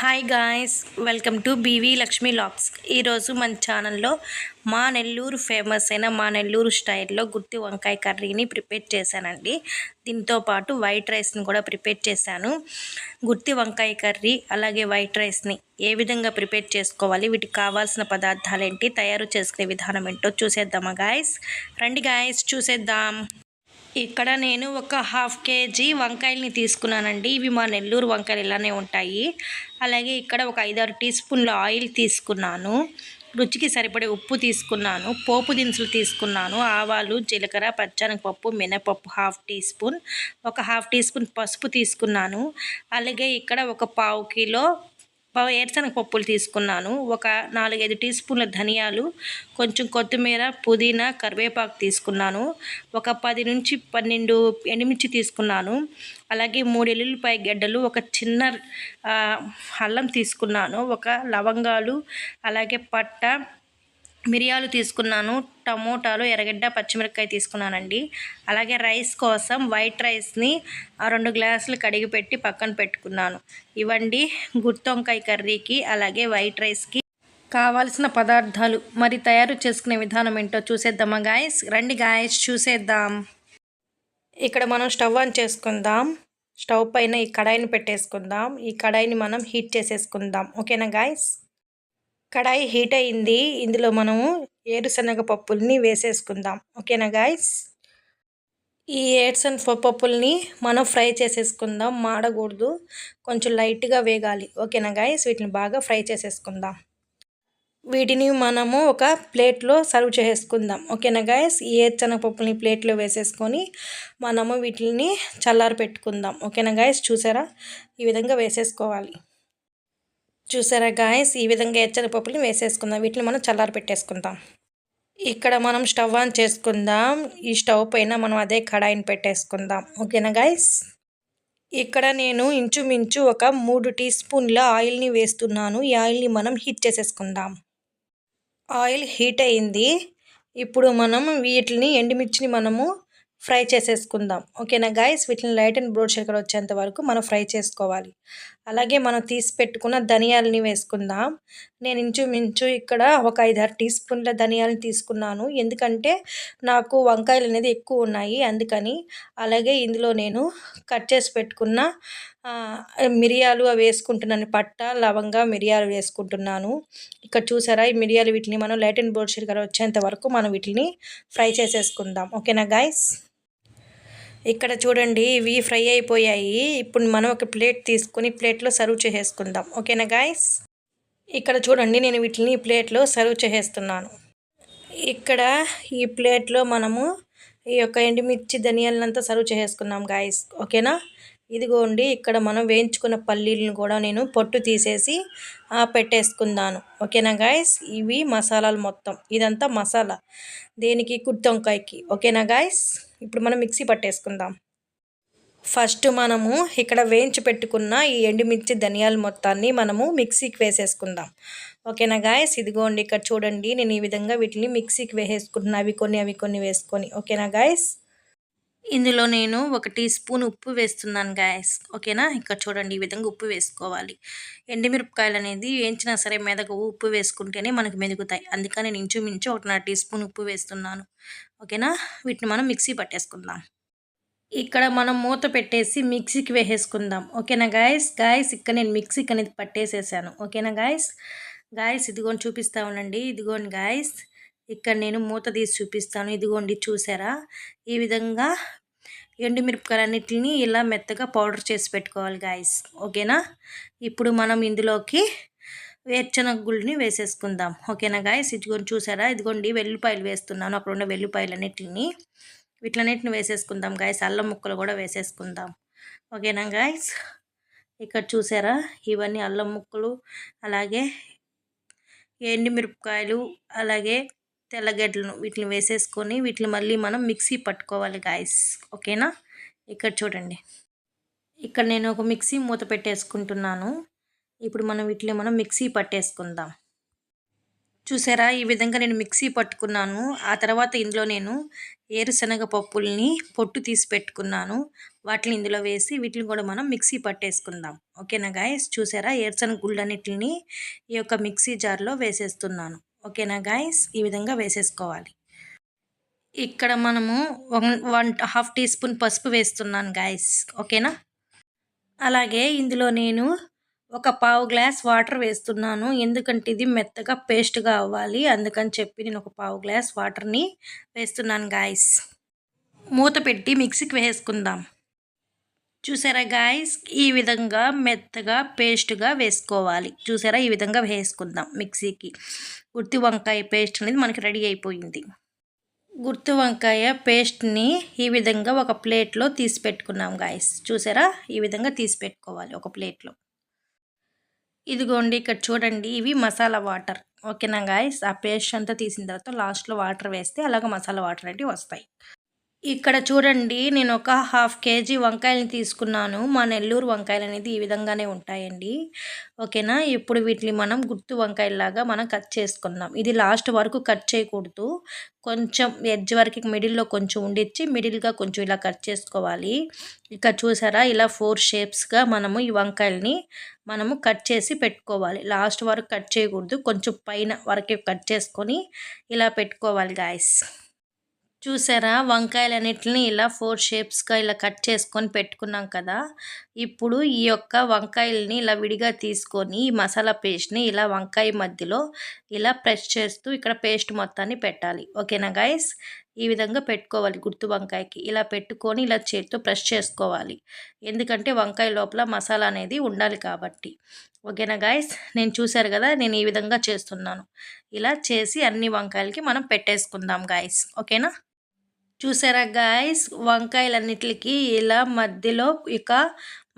Hi guys welcome to B V Lakshmi lakhs ఈరోజు మన ఛానల్లో మా నెల్లూరు ఫేమస్ అయిన మా నెల్లూరు స్టైల్లో గుత్తి వంకాయ కర్రీని ప్రిపేర్ చేశానండి. దీంతో పాటు వైట్ రైస్ని కూడా ప్రిపేర్ చేశాను. గుత్తి వంకాయ కర్రీ అలాగే వైట్ రైస్ని ఏ విధంగా ప్రిపేర్ చేసుకోవాలి వీటికి కావాల్సిన పదార్థాలు ఏంటి తయారు చేసుకునే విధానం ఏంటో చూసేద్దామా గాయస్ రండి గాయస్ చూసేద్దాం. ఇక్కడ నేను ఒక హాఫ్ కేజీ వంకాయల్ని తీసుకున్నానండి. ఇవి మా నెల్లూరు వంకాయలు ఇలానే ఉంటాయి. అలాగే ఇక్కడ ఒక ఐదారు టీ స్పూన్ల ఆయిల్ తీసుకున్నాను. రుచికి సరిపడే ఉప్పు తీసుకున్నాను. పోపు దినుసులు తీసుకున్నాను. ఆవాలు జీలకర్ర పచ్చనగపప్పు మినపప్పు హాఫ్ టీ స్పూన్. ఒక హాఫ్ టీ స్పూన్ పసుపు తీసుకున్నాను. అలాగే ఇక్కడ ఒక పావు కిలో వేరుశనగ పప్పులు తీసుకున్నాను. ఒక నాలుగైదు టీ స్పూన్ల ధనియాలు కొంచెం కొత్తిమీర పుదీనా కరివేపాకు తీసుకున్నాను. ఒక పది నుంచి పన్నెండు ఎండుమిర్చి తీసుకున్నాను. అలాగే మూడు ఎల్లుల్లిపాయ గడ్డలు ఒక చిన్న అల్లం తీసుకున్నాను. ఒక లవంగాలు అలాగే పట్ట మిరియాలు తీసుకున్నాను టమోటాలు ఎర్రగడ్డ పచ్చిమిరపకాయ తీసుకున్నానండి. అలాగే రైస్ కోసం వైట్ రైస్ని రెండు గ్లాసులు కడిగి పెట్టి పక్కన పెట్టుకున్నాను. ఇవండి గుత్తొంకాయ కర్రీకి అలాగే వైట్ రైస్కి. కావాల్సిన పదార్థాలు మరి తయారు చేసుకునే విధానం ఏంటో చూసేద్దామా గాయస్ రండి గాయస్ చూసేద్దాం. ఇక్కడ మనం స్టవ్ ఆన్ చేసుకుందాం. స్టవ్ పైన ఈ కడాయిని పెట్టేసుకుందాం. ఈ కడాయిని మనం హీట్ చేసేసుకుందాం. ఓకేనా గాయస్ కడాయి హీట్ అయింది. ఇందులో మనము ఏరుశనగ పప్పుల్ని వేసేసుకుందాం. ఓకేనా గాయస్? ఈ ఏరుశనగ పప్పుల్ని మనం ఫ్రై చేసేసుకుందాం. మాడకూడదు. కొంచెం లైట్గా వేగాలి. ఓకేనా గాయస్? వీటిని బాగా ఫ్రై చేసేసుకుందాం. వీటిని మనము ఒక ప్లేట్లో సర్వ్ చేసుకుందాం ఓకేనా గాయస్? ఈ పప్పుల్ని ప్లేట్లో వేసేసుకొని మనము వీటిని చల్లారి పెట్టుకుందాం ఓకేనా గాయస్? చూసారా? ఈ విధంగా వేసేసుకోవాలి. చూసారా గాయస్ ఈ విధంగా పప్పుని వేసేసుకుందాం. వీటిని మనం చల్లారి పెట్టేసుకుందాం. ఇక్కడ మనం స్టవ్ ఆన్ చేసుకుందాం. ఈ స్టవ్ పైన మనం అదే కడాయిని పెట్టేసుకుందాం. ఓకేనా గాయస్ ఇక్కడ నేను ఇంచుమించు ఒక మూడు టీ స్పూన్ల ఆయిల్ని వేస్తున్నాను. ఈ ఆయిల్ని మనం హీట్ చేసేసుకుందాం. ఆయిల్ హీట్ అయింది. ఇప్పుడు మనం వీటిని ఎండుమిర్చిని మనము ఫ్రై చేసేసుకుందాం. ఓకేనా గాయస్ వీటిని లైట్ అండ్ బ్రోడ్ షేకర్ వచ్చేంత వరకు మనం ఫ్రై చేసుకోవాలి. అలాగే మనం తీసి పెట్టుకున్న ధనియాలని వేసుకుందాం. నేను ఇంచుమించు ఇక్కడ ఒక ఐదారు టీ స్పూన్ల ధనియాలని తీసుకున్నాను. ఎందుకంటే నాకు వంకాయలు అనేది ఎక్కువ ఉన్నాయి. అందుకని అలాగే ఇందులో నేను కట్ చేసి పెట్టుకున్న మిరియాలు అవి వేసుకుంటున్నాను. పట్ట లవంగా మిరియాలు వేసుకుంటున్నాను. ఇక్కడ చూసారా? ఈ మిరియాలు వీటిని మనం లైట్ అండ్ బోర్డ్ షీర్ వచ్చేంత వరకు మనం వీటిని ఫ్రై చేసేసుకుందాం. ఓకేనా గాయస్? ఇక్కడ చూడండి ఇవి ఫ్రై అయిపోయాయి. ఇప్పుడు మనం ఒక ప్లేట్ తీసుకుని ప్లేట్లో సర్వ్ చేసేసుకుందాం. ఓకేనా గాయస్? ఇక్కడ చూడండి నేను వీటిని ప్లేట్లో సర్వ్ చేసేస్తున్నాను. ఇక్కడ ఈ ప్లేట్లో మనము ఈ యొక్క ఎండుమిర్చి ధనియాలంతా సర్వ్ చేసేసుకున్నాం గాయస్. ఓకేనా? ఇదిగోండి ఇక్కడ మనం వేయించుకున్న పల్లీలను కూడా నేను పొట్టు తీసేసి పెట్టేసుకుందాను. ఓకేనా గాయస్? ఇవి మసాలాలు మొత్తం. ఇదంతా మసాలా. దేనికి? కుర్తొంకాయకి ఓకేనా గాయస్? ఇప్పుడు మనం మిక్సీ పట్టేసుకుందాం. ఫస్ట్ మనము ఇక్కడ వేయించి పెట్టుకున్న ఈ ఎండుమిర్చి ధనియాల మొత్తాన్ని మనము మిక్సీకి వేసేసుకుందాం. ఓకేనా గాయస్? ఇదిగోండి ఇక్కడ చూడండి. నేను ఈ విధంగా వీటిని మిక్సీకి వేసేసుకుంటున్నా. అవి కొన్ని అవి కొన్ని వేసుకొని. ఓకేనా గాయస్? ఇందులో నేను ఒక టీ స్పూన్ ఉప్పు వేస్తున్నాను గాయస్ ఓకేనా? ఇక్కడ చూడండి ఈ విధంగా ఉప్పు వేసుకోవాలి. ఎండిమిరపకాయలు అనేది వేయించినా సరే మీదకు ఉప్పు వేసుకుంటేనే మనకు మెదుగుతాయి. అందుకని నేను ఇంచుమించు ఒకటిన్నర టీ స్పూన్ ఉప్పు వేస్తున్నాను. ఓకేనా? వీటిని మనం మిక్సీ పట్టేసుకుందాం. ఇక్కడ మనం మూత పెట్టేసి మిక్సీకి వేసేసుకుందాం. ఓకేనా గాయస్ గాయస్ ఇక్కడ నేను మిక్సీకి అనేది పట్టేసేసాను. ఓకేనా గాయస్ గాయస్ ఇదిగోని చూపిస్తా ఉండండి. ఇదిగోని గాయస్ ఇక్కడ నేను మూత తీసి చూపిస్తాను. ఇదిగోండి చూసారా? ఈ విధంగా ఎండుమిరపకాయలన్నిటిని ఇలా మెత్తగా పౌడర్ చేసి పెట్టుకోవాలి గాయస్ ఓకేనా? ఇప్పుడు మనం ఇందులోకి వేరుశనగ గుళ్ళని వేసేసుకుందాం. ఓకేనా గాయస్ ఇదిగోండి చూసారా? ఇదిగోండి వెల్లుపాయలు వేస్తున్నాను. అక్కడ ఉన్న వెల్లుపాయలన్నిటిని వీటిలన్నిటిని వేసేసుకుందాం గాయస్ అల్లం ముక్కలు కూడా వేసేసుకుందాం. ఓకేనా గాయస్ ఇక్కడ చూసారా? ఇవన్నీ అల్లం ముక్కలు అలాగే ఎండుమిరపకాయలు అలాగే తెల్లగడ్డలను వీటిని వేసేసుకొని వీటిని మళ్ళీ మనం మిక్సీ పట్టుకోవాలి గాయస్ ఓకేనా? ఇక్కడ చూడండి. ఇక్కడ నేను ఒక మిక్సీ మూత పెట్టేసుకుంటున్నాను. ఇప్పుడు మనం వీటిని మనం మిక్సీ పట్టేసుకుందాం. చూసారా? ఈ విధంగా నేను మిక్సీ పట్టుకున్నాను. ఆ తర్వాత ఇందులో నేను ఏరుశనగ పప్పుల్ని పొట్టు తీసి పెట్టుకున్నాను. వాటిని ఇందులో వేసి వీటిని కూడా మనం మిక్సీ పట్టేసుకుందాం. ఓకేనా గాయస్ చూసారా? ఏరుశనగ గుళ్ళన్నిటిని ఈ యొక్క మిక్సీ జార్లో వేసేస్తున్నాను. ఓకేనా గాయస్ ఈ విధంగా వేసేసుకోవాలి. ఇక్కడ మనము one one half teaspoon పసుపు వేస్తున్నాను గాయస్ ఓకేనా? అలాగే ఇందులో నేను ఒక పావు గ్లాస్ వాటర్ వేస్తున్నాను. ఎందుకంటే ఇది మెత్తగా పేస్ట్గా అవ్వాలి. అందుకని చెప్పి నేను ఒక పావు గ్లాస్ వాటర్ని వేస్తున్నాను గాయస్ మూత పెట్టి మిక్సీకి వేసుకుందాం చూసారా గాయస్ ఈ విధంగా మెత్తగా పేస్ట్గా వేసుకోవాలి. చూసారా? ఈ విధంగా వేసుకుందాం మిక్సీకి. గుర్తి వంకాయ పేస్ట్ అనేది మనకి రెడీ అయిపోయింది. గుర్తు వంకాయ పేస్ట్ని ఈ విధంగా ఒక ప్లేట్లో తీసి పెట్టుకున్నాం గాయస్ చూసారా? ఈ విధంగా తీసి పెట్టుకోవాలి ఒక ప్లేట్లో ఇదిగోండి ఇక్కడ చూడండి ఇవి మసాలా వాటర్. ఓకేనా గాయస్ ఆ పేస్ట్ అంతా తీసిన తర్వాత లాస్ట్లో వాటర్ వేస్తే అలాగ మసాలా వాటర్ అనేవి వస్తాయి. ఇక్కడ చూడండి నేను ఒక హాఫ్ కేజీ వంకాయలని తీసుకున్నాను. మా నెల్లూరు వంకాయలు అనేది ఈ విధంగానే ఉంటాయండి. ఓకేనా? ఇప్పుడు వీటిని మనం గుర్తు వంకాయలాగా మనం కట్ చేసుకుందాం. ఇది లాస్ట్ వరకు కట్ చేయకూడదు. కొంచెం ఎడ్జ్ వరకు మిడిల్లో కొంచెం ఉండిచ్చి మిడిల్గా కొంచెం ఇలా కట్ చేసుకోవాలి. ఇక్కడ చూసారా? ఇలా ఫోర్ షేప్స్గా మనము ఈ వంకాయలని మనము కట్ చేసి పెట్టుకోవాలి. లాస్ట్ వరకు కట్ చేయకూడదు. కొంచెం పైన వరకే కట్ చేసుకొని ఇలా పెట్టుకోవాలి గాయస్. చూసారా? వంకాయలన్నిటిని ఇలా ఫోర్ షేప్స్గా ఇలా కట్ చేసుకొని పెట్టుకున్నాం కదా. ఇప్పుడు ఈ యొక్క వంకాయలని ఇలా విడిగా తీసుకొని ఈ మసాలా పేస్ట్ని ఇలా వంకాయ మధ్యలో ఇలా ప్రెస్ చేస్తూ ఇక్కడ పేస్ట్ మొత్తాన్ని పెట్టాలి. ఓకేనా గాయస్ ఈ విధంగా పెట్టుకోవాలి గుర్తు వంకాయకి. ఇలా పెట్టుకొని ఇలా చేతితో ప్రెస్ చేసుకోవాలి. ఎందుకంటే వంకాయ లోపల మసాలా అనేది ఉండాలి కాబట్టి. ఓకేనా గాయస్ నేను చూశారు కదా నేను ఈ విధంగా చేస్తున్నాను. ఇలా చేసి అన్ని వంకాయలకి మనం పెట్టేసుకుందాం గాయస్ ఓకేనా? చూసారా గాయస్ వంకాయలన్నిటికి ఇలా మధ్యలో ఇక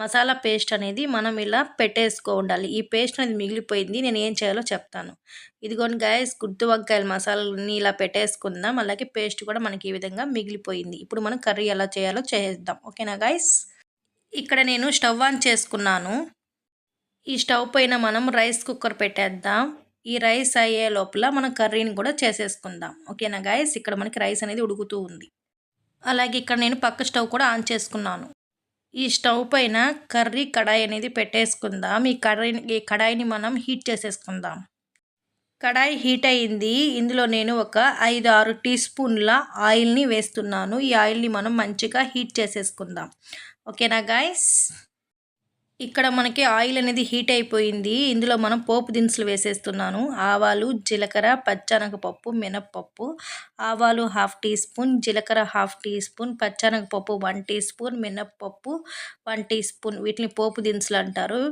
మసాలా పేస్ట్ అనేది మనం ఇలా పెట్టేసుకో ఉండాలి ఈ పేస్ట్ అనేది మిగిలిపోయింది. నేను ఏం చేయాలో చెప్తాను. ఇదిగోని గాయస్ గుర్తు వంకాయల మసాలాని ఇలా పెట్టేసుకుందాం. అలాగే పేస్ట్ కూడా మనకి ఈ విధంగా మిగిలిపోయింది. ఇప్పుడు మనం కర్రీ ఎలా చేయాలో చేద్దాం. ఓకేనా గాయస్ ఇక్కడ నేను స్టవ్ ఆన్ చేసుకున్నాను. ఈ స్టవ్ పైన మనం రైస్ కుక్కర్ పెట్టేద్దాం. ఈ రైస్ అయ్యే లోపల మనం కర్రీని కూడా చేసేసుకుందాం. ఓకేనా గాయస్? ఇక్కడ మనకి రైస్ అనేది ఉడుకుతూ ఉంది. అలాగే ఇక్కడ నేను పక్క స్టవ్ కూడా ఆన్ చేసుకున్నాను. ఈ స్టవ్ పైన కర్రీ కడాయి అనేది పెట్టేసుకుందాం. ఈ కర్రీ ఈ కడాయిని మనం హీట్ చేసేసుకుందాం. కడాయి హీట్ అయింది. ఇందులో నేను ఒక ఐదు ఆరు టీ స్పూన్ల ఆయిల్ని వేస్తున్నాను. ఈ ఆయిల్ని మనం మంచిగా హీట్ చేసేసుకుందాం. ఓకేనా గాయస్? ఇక్కడ మనకి ఆయిల్ అనేది హీట్ అయిపోయింది. ఇందులో మనం పోపు దినుసులు వేసేస్తున్నాను. ఆవాలు జీలకర్ర పచ్చనగపప్పు మినప్పప్పు. ఆవాలు హాఫ్ టీ స్పూన్ జీలకర్ర హాఫ్ టీ స్పూన్ పచ్చనగపప్పు వన్ టీ స్పూన్ మినప్పప్పు వన్ టీ స్పూన్. వీటిని పోపు దినుసులు అంటారు.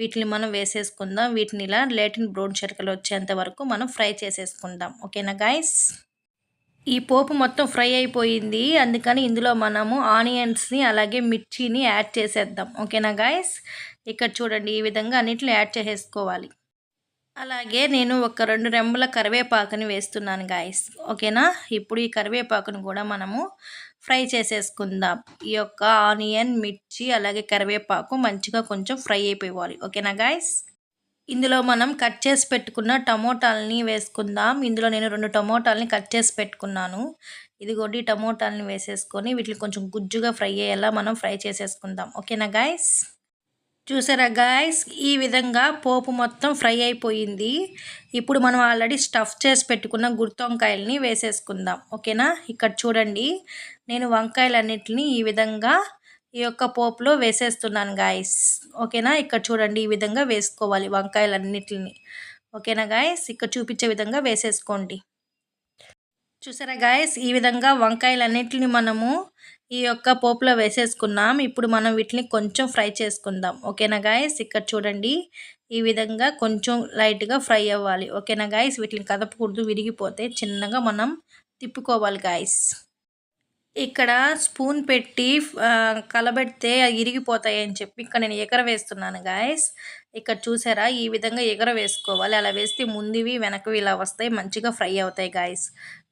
వీటిని మనం వేసేసుకుందాం. వీటిని ఇలా లేటిన్ బ్రౌన్ చెరకలు వచ్చేంత వరకు మనం ఫ్రై చేసేసుకుందాం. ఓకేనా గాయస్? ఈ పోపు మొత్తం ఫ్రై అయిపోయింది. అందుకని ఇందులో మనము ఆనియన్స్ని అలాగే మిర్చిని యాడ్ చేసేద్దాం. ఓకేనా గాయస్? ఇక్కడ చూడండి ఈ విధంగా అన్నిటిని యాడ్ చేసేసుకోవాలి. అలాగే నేను ఒక రెండు రెమ్మల కరివేపాకుని వేస్తున్నాను గాయస్. ఓకేనా? ఇప్పుడు ఈ కరివేపాకును కూడా మనము ఫ్రై చేసేసుకుందాం. ఈ యొక్క ఆనియన్ మిర్చి అలాగే కరివేపాకు మంచిగా కొంచెం ఫ్రై అయిపోవాలి. ఓకేనా గాయస్? ఇందులో మనం కట్ చేసి పెట్టుకున్న టమోటాలని వేసుకుందాం. ఇందులో నేను రెండు టమోటాలని కట్ చేసి పెట్టుకున్నాను. ఇదిగోండి టమోటాలని వేసేసుకొని వీటిని కొంచెం గుజ్జుగా ఫ్రై అయ్యేలా మనం ఫ్రై చేసేసుకుందాం. ఓకేనా గాయస్? చూసారా గాయస్? ఈ విధంగా పోపు మొత్తం ఫ్రై అయిపోయింది. ఇప్పుడు మనం ఆల్రెడీ స్టఫ్ చేసి పెట్టుకున్న గుర్తొంకాయలని వేసేసుకుందాం. ఓకేనా? ఇక్కడ చూడండి నేను వంకాయలన్నిటిని ఈ విధంగా ఈ యొక్క పోపులో వేసేస్తున్నాను గాయస్ ఓకేనా? ఇక్కడ చూడండి ఈ విధంగా వేసుకోవాలి వంకాయలన్నిటిని. ఓకేనా గాయస్ ఇక్కడ చూపించే విధంగా వేసేసుకోండి. చూసారా గాయస్ ఈ విధంగా వంకాయలన్నిటిని మనము ఈ యొక్క పోపులో వేసేసుకున్నాం. ఇప్పుడు మనం వీటిని కొంచెం ఫ్రై చేసుకుందాం. ఓకేనా గాయస్ ఇక్కడ చూడండి ఈ విధంగా కొంచెం లైట్గా ఫ్రై అవ్వాలి. ఓకేనా గాయస్ వీటిని కదపకూడదు విరిగిపోతే చిన్నగా మనం తిప్పుకోవాలి గాయస్ ఇక్కడ స్పూన్ పెట్టి కలబెడితే ఇరిగిపోతాయి అని చెప్పి ఇక్కడ నేను ఎగర వేస్తున్నాను గాయస్ ఇక్కడ చూసారా? ఈ విధంగా ఎగర వేసుకోవాలి. అలా వేస్తే ముందువి వెనకవి ఇలా వస్తాయి మంచిగా ఫ్రై అవుతాయి గాయస్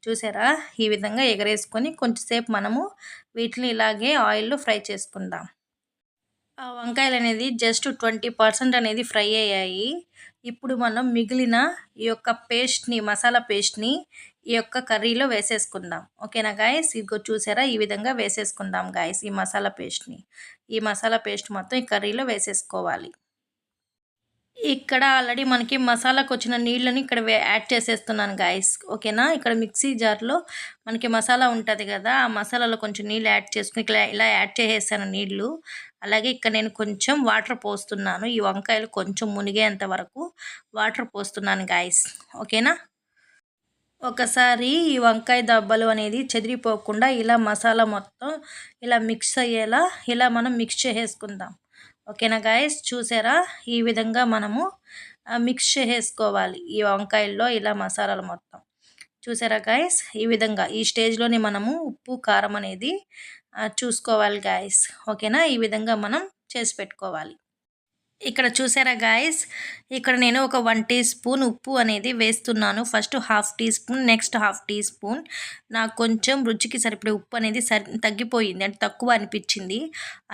చూసారా? ఈ విధంగా ఎగరేసుకొని కొంచెంసేపు మనము వీటిని ఇలాగే ఆయిల్లో ఫ్రై చేసుకుందాం. ఆ వంకాయలు అనేది జస్ట్ ట్వంటీ పర్సెంట్ అనేది ఫ్రై అయ్యాయి. ఇప్పుడు మనం మిగిలిన ఈ యొక్క పేస్ట్ని మసాలా పేస్ట్ని ఈ యొక్క కర్రీలో వేసేసుకుందాం. ఓకేనా గాయస్? ఇదిగో చూసారా? ఈ విధంగా వేసేసుకుందాం గాయస్ ఈ మసాలా పేస్ట్ని. ఈ మసాలా పేస్ట్ మొత్తం ఈ కర్రీలో వేసేసుకోవాలి. ఇక్కడ ఆల్రెడీ మనకి మసాలాకు వచ్చిన నీళ్ళని ఇక్కడ యాడ్ చేసేస్తున్నాను గాయస్. ఓకేనా? ఇక్కడ మిక్సీ జార్లో మనకి మసాలా ఉంటుంది కదా ఆ మసాలాలో కొంచెం నీళ్ళు యాడ్ చేసుకుని ఇలా ఇలా యాడ్ చేసేసాను నీళ్ళు. అలాగే ఇక్కడ నేను కొంచెం వాటర్ పోస్తున్నాను. ఈ వంకాయలు కొంచెం మునిగేంత వరకు వాటర్ పోస్తున్నాను గాయస్. ఓకేనా? ఒకసారి ఈ వంకాయ దెబ్బలు అనేది చెదిరిపోకుండా ఇలా మసాలా మొత్తం ఇలా మిక్స్ అయ్యేలా ఇలా మనం మిక్స్ చేసేసుకుందాం. ఓకేనా గాయస్ చూసారా? ఈ విధంగా మనము మిక్స్ చేసేసుకోవాలి ఈ వంకాయల్లో ఇలా మసాలాలు మొత్తం. చూసారా గాయస్ ఈ విధంగా ఈ స్టేజ్లోనే మనము ఉప్పు కారం అనేది చూసుకోవాలి గాయస్ ఓకేనా? ఈ విధంగా మనం చేసి పెట్టుకోవాలి. ఇక్కడ చూసారా గాయస్ ఇక్కడ నేను ఒక వన్ టీ స్పూన్ ఉప్పు అనేది వేస్తున్నాను. First half teaspoon next half teaspoon నాకు కొంచెం రుచికి సరిపడే ఉప్పు అనేది సరి తగ్గిపోయింది. అంటే తక్కువ అనిపించింది.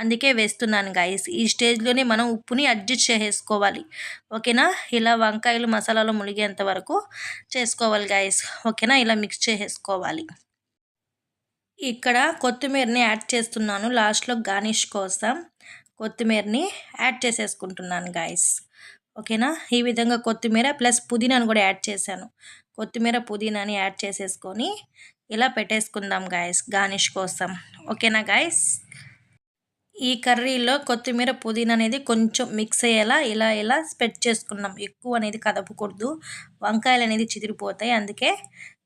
అందుకే వేస్తున్నాను గాయస్ ఈ స్టేజ్లోనే మనం ఉప్పుని అడ్జస్ట్ చేసేసుకోవాలి. ఓకేనా? ఇలా వంకాయలు మసాలాలో మునిగేంత వరకు చేసుకోవాలి గాయస్ ఓకేనా? ఇలా మిక్స్ చేసేసుకోవాలి. ఇక్కడ కొత్తిమీరని యాడ్ చేస్తున్నాను. లాస్ట్లో గార్నిష్ కోసం. కొత్తిమీరని యాడ్ చేసేసుకుంటున్నాను గాయస్ ఓకేనా? ఈ విధంగా కొత్తిమీర ప్లస్ పుదీనాను కూడా యాడ్ చేశాను. కొత్తిమీర పుదీనాని యాడ్ చేసేసుకొని ఇలా పెట్టేసుకుందాం గాయస్ గార్నిష్ కోసం. ఓకేనా గాయస్ ఈ కర్రీలో కొత్తిమీర పుదీనా అనేది కొంచెం మిక్స్ అయ్యేలా ఇలా ఇలా స్ప్రెడ్ చేసుకున్నాం. ఎక్కువ అనేది కదపకూడదు. వంకాయలు అనేది చిదిరిపోతాయి. అందుకే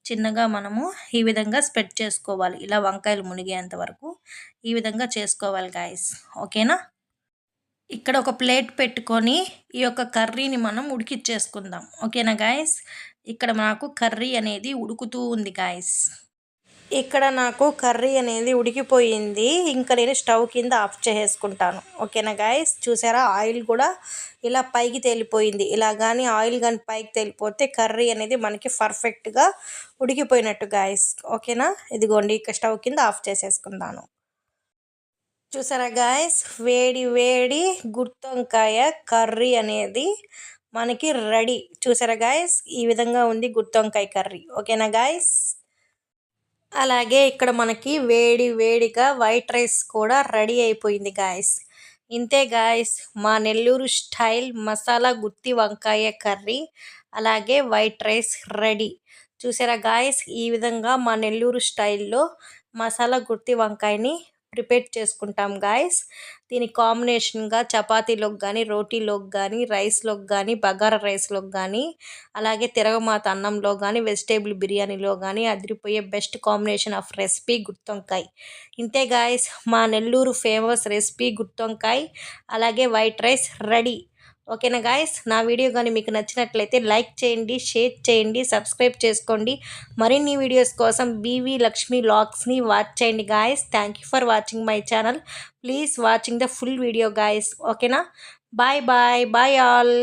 చిన్నగా మనము ఈ విధంగా స్ప్రెడ్ చేసుకోవాలి. ఇలా వంకాయలు మునిగేంత వరకు ఈ విధంగా చేసుకోవాలి గాయస్ ఓకేనా? ఇక్కడ ఒక ప్లేట్ పెట్టుకొని ఈ యొక్క కర్రీని మనం ఉడికిచ్చేసుకుందాం. ఓకేనా గాయస్ ఇక్కడ నాకు కర్రీ అనేది ఉడుకుతూ ఉంది గాయస్ ఇక్కడ నాకు కర్రీ అనేది ఉడికిపోయింది. ఇంకా నేను స్టవ్ కింద ఆఫ్ చేసేసుకుంటాను. ఓకేనా గాయస్ చూసారా? ఆయిల్ కూడా ఇలా పైకి తేలిపోయింది. ఇలా కానీ ఆయిల్ కానీ పైకి తేలిపోతే కర్రీ అనేది మనకి పర్ఫెక్ట్గా ఉడికిపోయినట్టు గాయస్ ఓకేనా? ఇదిగోండి ఇక స్టవ్ కింద ఆఫ్ చేసేసుకుందాను. చూసారా గాయస్ వేడి వేడి గుత్తొంకాయ కర్రీ అనేది మనకి రెడీ చూసారా గాయస్ ఈ విధంగా ఉంది గుత్తొంకాయ కర్రీ. ఓకేనా గాయస్ అలాగే ఇక్కడ మనకి వేడి వేడిగా వైట్ రైస్ కూడా రెడీ అయిపోయింది గాయస్ ఇంతే గాయస్ మా నెల్లూరు స్టైల్ మసాలా గుత్తి వంకాయ కర్రీ అలాగే వైట్ రైస్ రెడీ చూసారా గాయస్ ఈ విధంగా మా నెల్లూరు స్టైల్లో మసాలా గుత్తి వంకాయని ప్రిపేర్ చేసుకుంటాం గాయస్. దీని కాంబినేషన్గా చపాతీలోకి కానీ రోటీలోకి కానీ రైస్లోకి కానీ బగారా రైస్లోకి కానీ అలాగే తిరగమాత అన్నంలో కానీ వెజిటేబుల్ బిర్యానీలో కానీ అదిరిపోయే బెస్ట్ కాంబినేషన్ ఆఫ్ రెసిపీ గుత్తొంకాయ. ఇంతే గాయస్ మా నెల్లూరు ఫేమస్ రెసిపీ గుత్తొంకాయ అలాగే వైట్ రైస్ రెడీ. ఓకేనా గాయస్ నా వీడియో కానీ మీకు నచ్చినట్లయితే లైక్ చేయండి షేర్ చేయండి సబ్స్క్రైబ్ చేసుకోండి. మరిన్ని వీడియోస్ కోసం బీవీ లక్ష్మీ లాగ్స్ని వాచ్ చేయండి guys thank you for watching my channel please watching the full video guys ఓకేనా? Bye bye bye all